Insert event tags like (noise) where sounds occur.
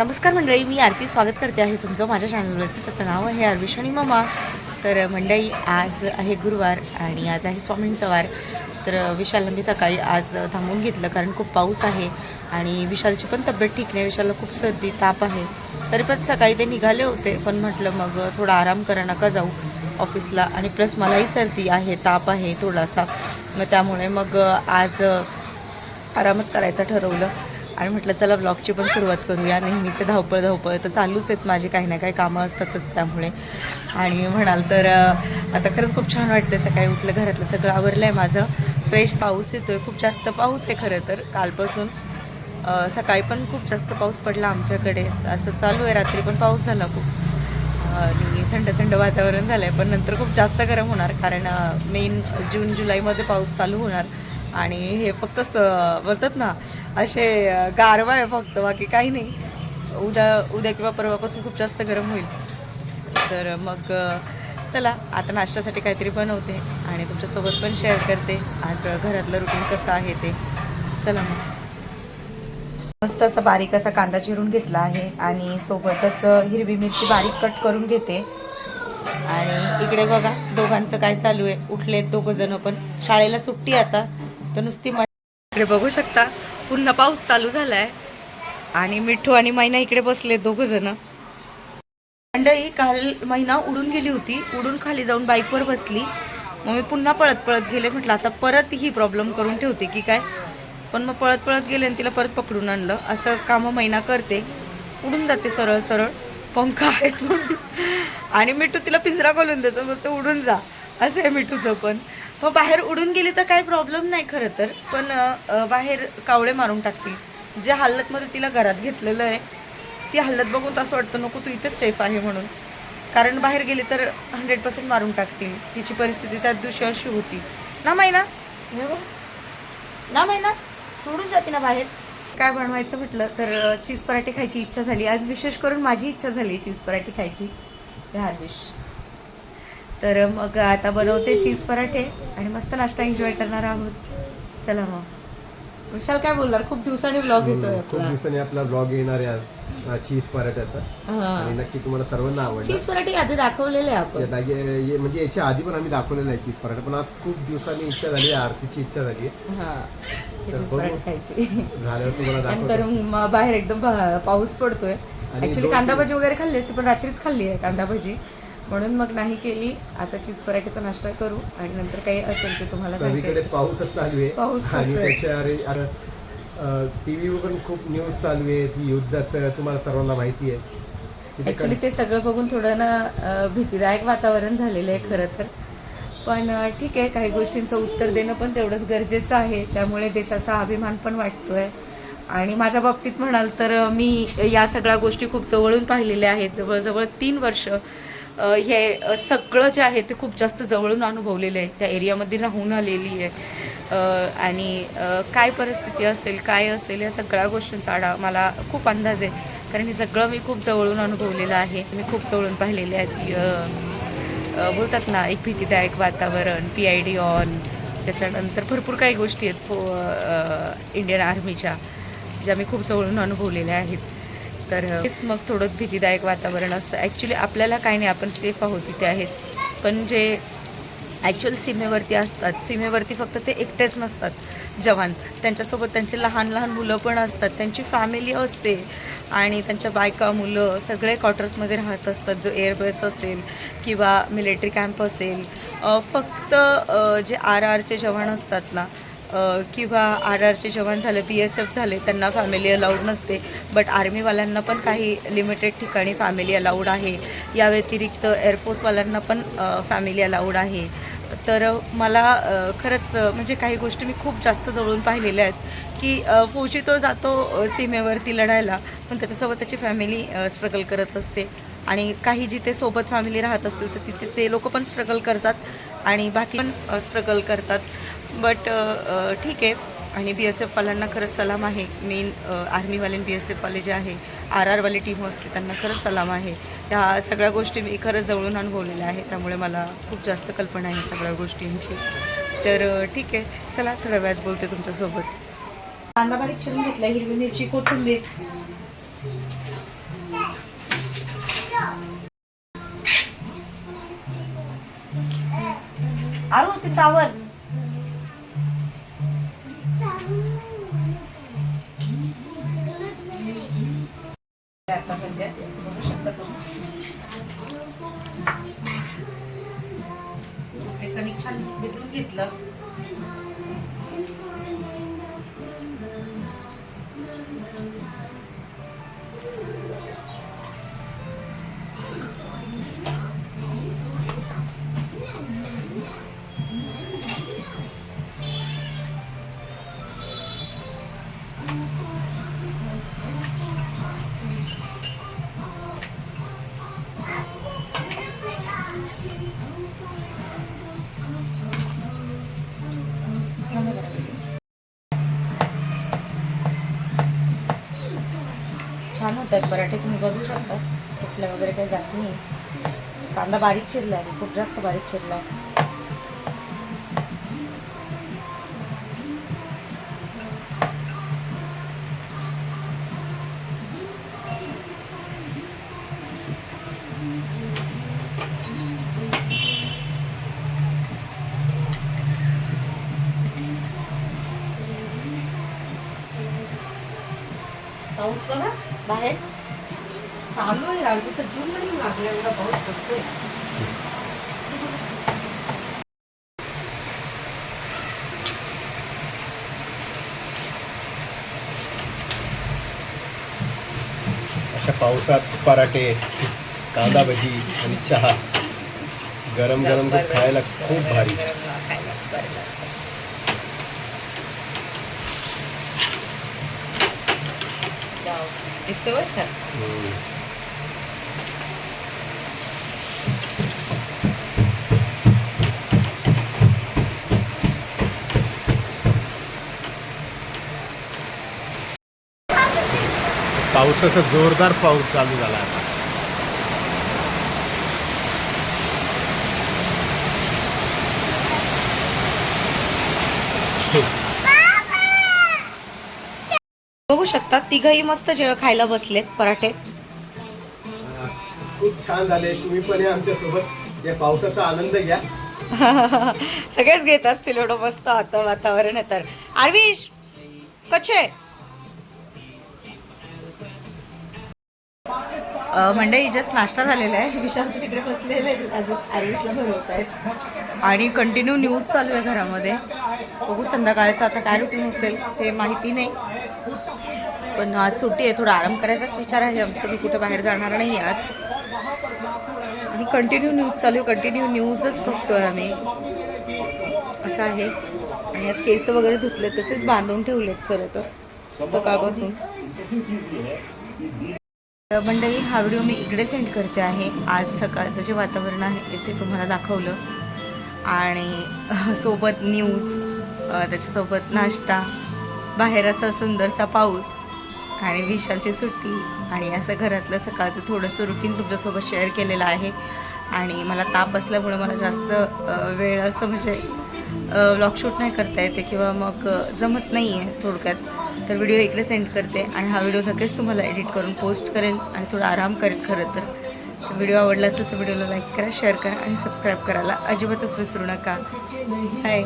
नमस्कार मंडळी मी आरती स्वागत करते आहे तुमचं माझ्या चॅनलवरती त्याचं नाव आहे अर्विश आणि ममा. तर मंडळी आज आहे गुरुवार आणि आज आहे स्वामींचा वार. तर विशालनं मी सकाळी आज थांबून घेतलं कारण खूप पाऊस आहे आणि विशालची पण तब्येत ठीक नाही. विशालला खूप सर्दी ताप आहे. तरी पण सकाळी ते निघाले होते पण म्हटलं मग थोडा आराम करा नका जाऊ ऑफिसला. आणि प्लस मलाही सर्दी आहे ताप आहे थोडासा. मग त्यामुळे मग आज आरामच करायचं ठरवलं. आणि म्हटलं चला ब्लॉगची पण सुरुवात करूया. नेहमीचे धावपळ धावपळ तर चालूच आहेत माझे. काही ना काही कामं असतातच त्यामुळे. आणि म्हणाल तर आता खरंच खूप छान वाटतं सकाळी उठलं. घरातलं सगळं आवरलं आहे माझं. फ्रेश पाऊस येतो आहे खूप जास्त पाऊस आहे खरं तर कालपासून. सकाळी पण खूप जास्त पाऊस पडला आमच्याकडे. असं चालू आहे. रात्री पण पाऊस झाला खूप. आणि थंड थंड वातावरण झालं आहे पण नंतर खूप जास्त गरम होणार कारण मेन जून जुलैमध्ये पाऊस चालू होणार. आणि हे फक्त स बोलतात ना असे गारवा आहे फक्त बाकी काही नाही. उद्या उद्या किंवा परवापासून खूप जास्त गरम होईल. तर मग चला आता नाश्त्यासाठी काहीतरी बनवते आणि तुमच्यासोबत पण शेअर करते. आज घरातलं रुटीन कसं आहे ते. चला मग. मस्त असा बारीक असा कांदा चिरून घेतला आहे आणि सोबतच हिरवी मिरची बारीक कट करून घेते. आणि इकडे बघा दोघांचं काय चालू आहे. उठलेत दोघं जण पण. शाळेला सुट्टी आता. तर नुसती इकडे बघू शकता. पुन्हा पाऊस चालू झालाय. आणि मिठू आणि मैना इकडे बसले दोघंजणं मंडळी काल मैना उडून गेली होती. उडून खाली जाऊन बाईकवर बसली. मग मी पुन्हा पळत पळत गेले. म्हटलं आता परत ही प्रॉब्लेम करून ठेवते की काय? पण मग पळत पळत गेले आणि तिला परत पकडून आणलं. असं कामं महिना करते. उडून जाते सरळ सरळ पंख आहेत म्हणून आणि मिठू तिला पिंजरा घालून देतो. मग तो उडून जा. असं आहे मिठूचं पण. मग बाहेर उडून गेली तर काही प्रॉब्लेम नाही खरं तर. पण बाहेर कावळे मारून टाकतील ज्या हालतमध्ये तिला घरात घेतलेलं आहे ती हालत बघून तर असं वाटतं नको तू इथेच सेफ आहे म्हणून. कारण बाहेर गेली तर हंड्रेड पर्सेंट मारून टाकतील. तिची परिस्थिती त्या दिवशी अशी होती. ना मैना? ना मैना? तोडून जाते ना बाहेर? काय बनवायचं म्हटलं तर चीज पराठे खायची इच्छा झाली. आज विशेष करून माझी इच्छा झाली चीज पराठे खायची. हार्दिश तर मग आता बनवते चीज पराठे आणि मस्त नाश्ता एन्जॉय करणार आहोत. चला मग. विशाल काय बोलणार? खूप दिवसांनी ब्लॉग येतोय खूप दिवसांनी आपला ब्लॉग येणार आहे आज हा, चीज पराठ्याचा. हा. आणि नक्की तुम्हाला सर्वांना आवडला चीज पराठे आधी दाखवलेले आपण. म्हणजे याच्या आधी पण आम्ही दाखवलेला आहे चीज पराठा पण आज खूप दिवसांनी इच्छा झाली आरतीची इच्छा झाली. झाल्यावर तुम्हाला बाहेर एकदम पाऊस पडतोय. ऍक्च्युली कांदा भजी वगैरे खाल्ली असती पण रात्रीच खाल्ली आहे कांदा भजी. म्हणून मग नाही केली. आता चीज पराठ्याचा नाश्ता करू आणि नंतर काही असेल ते तुम्हाला सगळीकडे सांगते पाऊसच चालू आहे. पाऊस आणि. त्याच्या टीव्हीवर पण खूप न्यूज चालू आहे. ही युद्धाचं तुम्हाला सर्वांना माहिती आहे. ऍक्च्युली ते सगळं बघून थोडं ना भीतीदायक वातावरण झालेलं आहे खरं तर. पण ठीक आहे काही गोष्टींचं उत्तर देणं पण तेवढंच गरजेचं आहे. त्यामुळे देशाचा अभिमान पण वाटतोय. आणि माझ्या बाबतीत म्हणाल तर मी या सगळ्या गोष्टी खूप जवळून पाहिलेल्या आहेत. जवळजवळ तीन वर्ष हे सगळं जे आहे ते खूप जास्त जवळून अनुभवलेलं आहे. त्या एरियामध्ये राहून आलेली आहे. आणि काय परिस्थिती असेल काय असेल या सगळ्या गोष्टींचा आढा मला खूप अंदाज आहे. कारण हे सगळं मी खूप जवळून अनुभवलेलं आहे. मी खूप जवळून पाहिलेले आहेत. बोलतात ना एक भीतीदायक वातावरण पी आय डी ऑन त्याच्यानंतर भरपूर काही गोष्टी आहेत फो इंडियन आर्मीच्या ज्या मी खूप जवळून अनुभवलेल्या आहेत. तर हेच मग थोडं भीतीदायक वातावरण असतं. ॲक्च्युली आपल्याला काही नाही आपण सेफ आहोत तिथे आहेत. पण जे ॲक्च्युअल सीमेवरती असतात सीमेवरती फक्त ते एकटेच नसतात जवान. त्यांच्यासोबत त्यांचे लहान लहान मुलं पण असतात. त्यांची फॅमिली असते. आणि त्यांच्या बायका मुलं सगळे क्वार्टर्समध्ये राहत असतात. जो एअरबेस असेल किंवा मिलिटरी कॅम्प असेल. फक्त जे आर आरचे जवान असतात ना किंवा आर आरचे जवान झाले बी एस एफ झाले त्यांना फॅमिली अलाउड नसते. बट आर्मीवाल्यांना पण काही लिमिटेड ठिकाणी फॅमिली अलाउड आहे. या व्यतिरिक्त एअरफोर्सवाल्यांना पण फॅमिली अलाउड आहे. तर मला खरंच म्हणजे काही गोष्टी मी खूप जास्त जवळून पाहिलेल्या आहेत की फौजी तो जातो सीमेवरती लढायला पण त्याच्यासोबत त्याची फॅमिली स्ट्रगल करत असते. आणि काही जिथे सोबत फॅमिली राहत असतील तर तिथे ते लोक पण स्ट्रगल करतात आणि बाकी पण स्ट्रगल करतात. बट uh, uh, ठीक आहे. आणि बी एस एफवाल्यांना खरंच सलाम आहे. मेन आर्मीवाले बी एस एफवाले जे आहे आर आरवाले टीम असते त्यांना खरंच सलाम आहे. ह्या सगळ्या गोष्टी मी खरंच जवळून अनुभवलेल्या आहे त्यामुळे मला खूप जास्त कल्पना आहे सगळ्या गोष्टींची. तर uh, ठीक आहे. चला थोड्या वेळात बोलते तुमच्यासोबत. कांदा बारीक चिरून घेतला हिरवी मिरची कोथिंबीर. आरो ते चावल. छान भिजवून घेतलं. होत आहेत पराठे तुम्ही बघू शकता. कुठल्या वगैरे काही जात नाही. कांदा बारीक चिरला आहे खूप जास्त बारीक चिरला आहे पाऊस बघा बाहेर। चालू आहे असं जून मध्ये लागला एवढा पाऊस पडतोय अशा पावसात पराठे कांदा भजी आणि चहा। गरम गरम तो खायला खूप भारी। दिसतोय बघ छान हम्म. पावसाचा जोरदार पाऊस चालू झाला आता बघू शकता. तिघही मस्त जेव्हा खायला बसलेत पराठे. खूप छान झाले. तुम्ही पण या आमच्यासोबत या पावसाचा आनंद घ्या. (laughs) सगळेच घेत असतील एवढं मस्त आता वातावरण आहे तर. आरविश कसे? मंडळी जस्ट नाश्ता झालेला आहे. विशाल तिकडे बसलेले आहेत. अजून आरविशला भरवत आहेत आणि कंटिन्यू न्यूज चालू आहे घरामध्ये. बघू संध्याकाळचं आता काय रुटीन असेल ते माहिती नाही. पण आज सुट्टी आहे थोडा आराम करायचाच विचार आहे. आमचं मी कुठं बाहेर जाणार नाही आहे आज. आणि कंटिन्यू न्यूज चालू आहे. कंटिन्यू न्यूजच बघतोय आम्ही. असं आहे. आणि आज केस वगैरे धुतले तसेच बांधून ठेवलेत खरं तर सकाळपासून. तर मंडळी हा व्हिडिओ मी इकडे सेंड करते आहे. आज सकाळचं जे वातावरण आहे ते तुम्हाला दाखवलं. आणि सोबत न्यूज त्याच्यासोबत नाश्ता. बाहेर असा सुंदरसा पाऊस. आणि विशालची सुट्टी आणि असं घरातलं सकाळचं थोडंसं रुटीन तुमच्यासोबत शेअर केलेलं आहे. आणि मला ताप असल्यामुळे मला जास्त वेळ असं म्हणजे व्लॉग शूट नाही करता येते किंवा मग जमत नाही आहे थोडक्यात. तर व्हिडिओ इकडेच सेंड करते आणि हा व्हिडिओ लगेच तुम्हाला एडिट करून पोस्ट करेन आणि थोडा आराम करेन खरं तर. तर व्हिडिओ आवडला असेल तर व्हिडिओला लाईक करा शेअर करा आणि सबस्क्राईब करायला अजिबातच विसरू नका. बाय